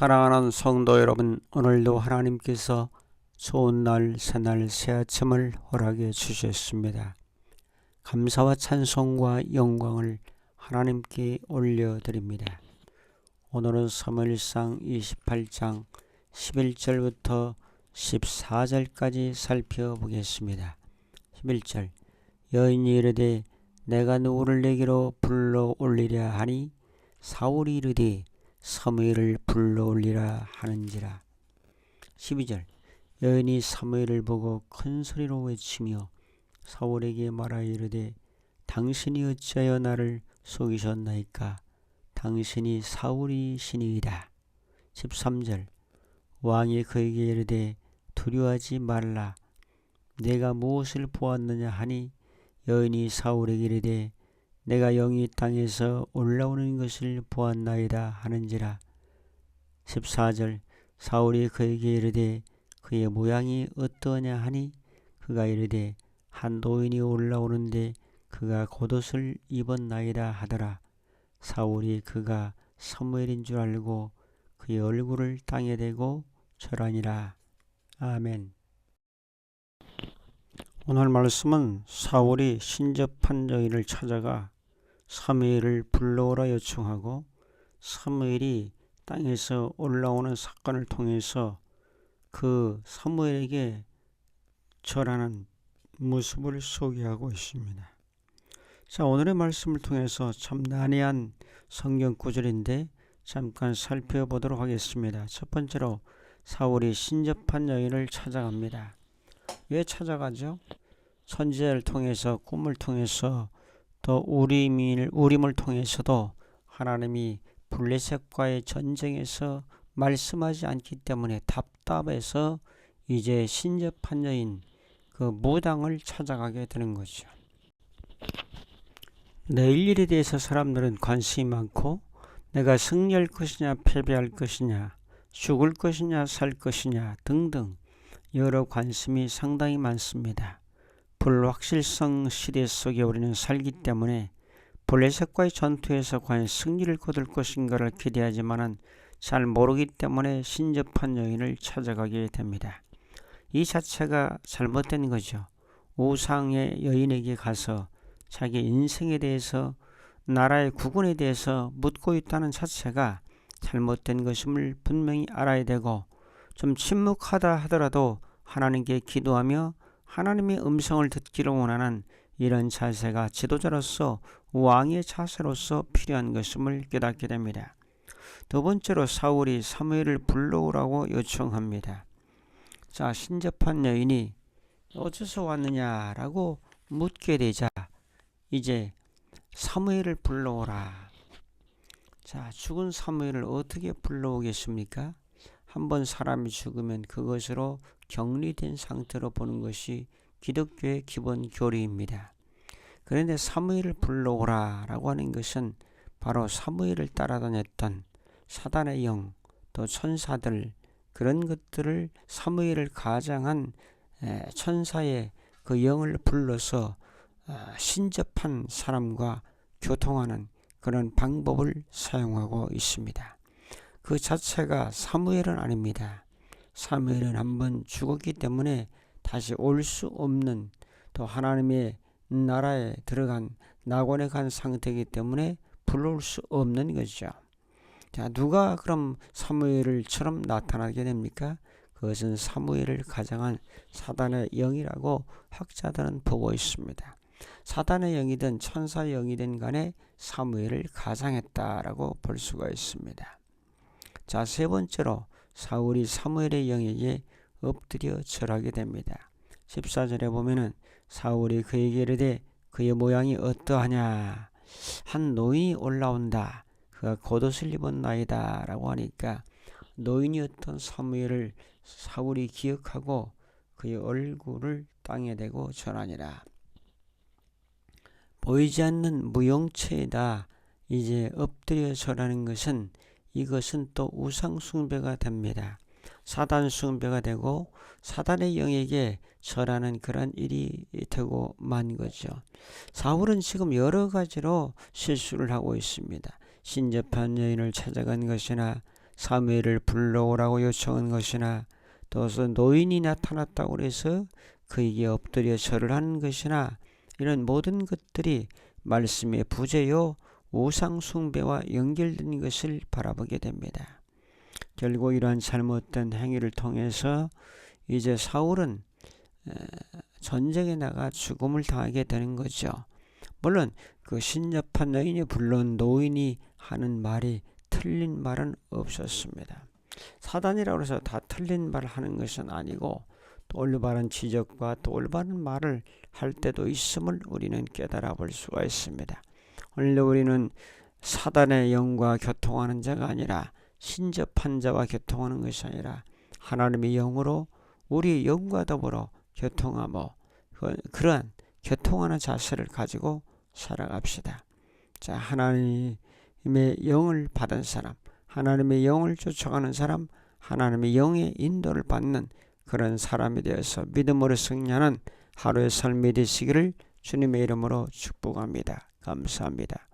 사랑하는 성도 여러분, 오늘도 하나님께서 좋은 날, 새날, 새 아침을 허락해 주셨습니다. 감사와 찬송과 영광을 하나님께 올려드립니다. 오늘은 사무엘상 28장 11절부터 14절까지 살펴보겠습니다. 11절 여인이 이르되 내가 누구를 내게로 불러 올리랴 하니 사울이 이르되 사무엘을 불러 올리라 하는지라. 12절 여인이 사무엘을 보고 큰 소리로 외치며 사울에게 말하여 이르되 당신이 어찌하여 나를 속이셨나이까 당신이 사울이시니이다. 13절 왕이 그에게 이르되 두려워하지 말라 내가 무엇을 보았느냐 하니 여인이 사울에게 이르되 내가 영이 땅에서 올라오는 것을 보았나이다 하는지라. 14절 사울이 그에게 이르되 그의 모양이 어떠냐 하니? 그가 이르되 한 노인이 올라오는데 그가 겉옷을 입었나이다 하더라. 사울이 그가 사무엘인 줄 알고 그의 얼굴을 땅에 대고 절하니라. 아멘 오늘 말씀은 사울이 신접한 여인을 찾아가 사무엘을 불러오라 요청하고 사무엘이 땅에서 올라오는 사건을 통해서 그 사무엘에게 절하는 모습을 소개하고 있습니다. 자, 오늘의 말씀을 통해서 참 난해한 성경 구절인데 잠깐 살펴보도록 하겠습니다. 첫 번째로 사울이 신접한 여인을 찾아갑니다. 왜 찾아가죠? 선지자를 통해서 꿈을 통해서 또 우림을, 우림을 통해서도 하나님이 블레셋과의 전쟁에서 말씀하지 않기 때문에 답답해서 이제 신접한 여인 그 무당을 찾아가게 되는 거죠. 내일 일에 대해서 사람들은 관심이 많고 내가 승리할 것이냐 패배할 것이냐 죽을 것이냐 살 것이냐 등등 여러 관심이 상당히 많습니다. 불확실성 시대 속에 우리는 살기 때문에 블레셋과의 전투에서 과연 승리를 거둘 것인가를 기대하지만은 잘 모르기 때문에 신접한 여인을 찾아가게 됩니다. 이 자체가 잘못된 거죠. 우상의 여인에게 가서 자기 인생에 대해서 나라의 구군에 대해서 묻고 있다는 자체가 잘못된 것임을 분명히 알아야 되고 좀 침묵하다 하더라도 하나님께 기도하며 하나님의 음성을 듣기를 원하는 이런 자세가 지도자로서 왕의 자세로서 필요한 것임을 깨닫게 됩니다. 두 번째로 사울이 사무엘을 불러오라고 요청합니다. 자, 신접한 여인이 어디서 왔느냐라고 묻게 되자 이제 사무엘을 불러오라. 자, 죽은 사무엘을 어떻게 불러오겠습니까? 한번 사람이 죽으면 그것으로 격리된 상태로 보는 것이 기독교의 기본 교리입니다. 그런데 사무엘을 불러오라 라고 하는 것은 바로 사무엘을 따라다녔던 사단의 영, 또 천사들 그런 것들을 사무엘을 가장한 천사의 그 영을 불러서 어, 신접한 사람과 교통하는 그런 방법을 사용하고 있습니다. 그 자체가 사무엘은 아닙니다. 사무엘은 한번 죽었기 때문에 다시 올 수 없는 또 하나님의 나라에 들어간 낙원에 간 상태이기 때문에 불러올 수 없는 것이죠. 자, 누가 그럼 사무엘을처럼 나타나게 됩니까? 그것은 사무엘을 가장한 사단의 영이라고 학자들은 보고 있습니다. 사단의 영이든 천사의 영이든 간에 사무엘을 가장했다라고 볼 수가 있습니다. 자, 세 번째로 사울이 사무엘의 영에게 엎드려 절하게 됩니다. 14절에 보면은 사울이 그에게 이르되 그의 모양이 어떠하냐? 한 노인이 올라온다. 그가 겉옷을 입은 나이다 라고 하니까 노인이었던 사무엘을 사울이 기억하고 그의 얼굴을 땅에 대고 전하니라. 보이지 않는 무용체에다. 이제 엎드려 절하는 것은 이것은 또 우상 숭배가 됩니다. 사단 숭배가 되고 사단의 영에게 절하는 그런 일이 되고 만 거죠. 사울은 지금 여러 가지로 실수를 하고 있습니다. 신접한 여인을 찾아간 것이나 사무엘을 불러오라고 요청한 것이나 또서 노인이 나타났다고 해서 그에게 엎드려 절을 하는 것이나 이런 모든 것들이 말씀의 부재요 우상 숭배와 연결된 것을 바라보게 됩니다. 결국 이러한 잘못된 행위를 통해서 이제 사울은 전쟁에 나가 죽음을 당하게 되는 거죠. 물론 그 신접한 여인이 불러온 노인이 하는 말이 틀린 말은 없었습니다. 사단이라고 해서 다 틀린 말을 하는 것은 아니고 또 올바른 지적과 또 올바른 말을 할 때도 있음을 우리는 깨달아 볼 수가 있습니다. 오늘 우리는 사단의 영과 교통하는 자가 아니라 신접한 자와 교통하는 것이 아니라 하나님의 영으로 우리의 영과 더불어 교통하며 그, 그러한 교통하는 자세를 가지고 살아갑시다. 자, 하나님의 영을 받은 사람, 하나님의 영을 쫓아가는 사람, 하나님의 영의 인도를 받는 그런 사람이 되어서 믿음으로 승리하는 하루의 삶이 되시기를 주님의 이름으로 축복합니다. 감사합니다.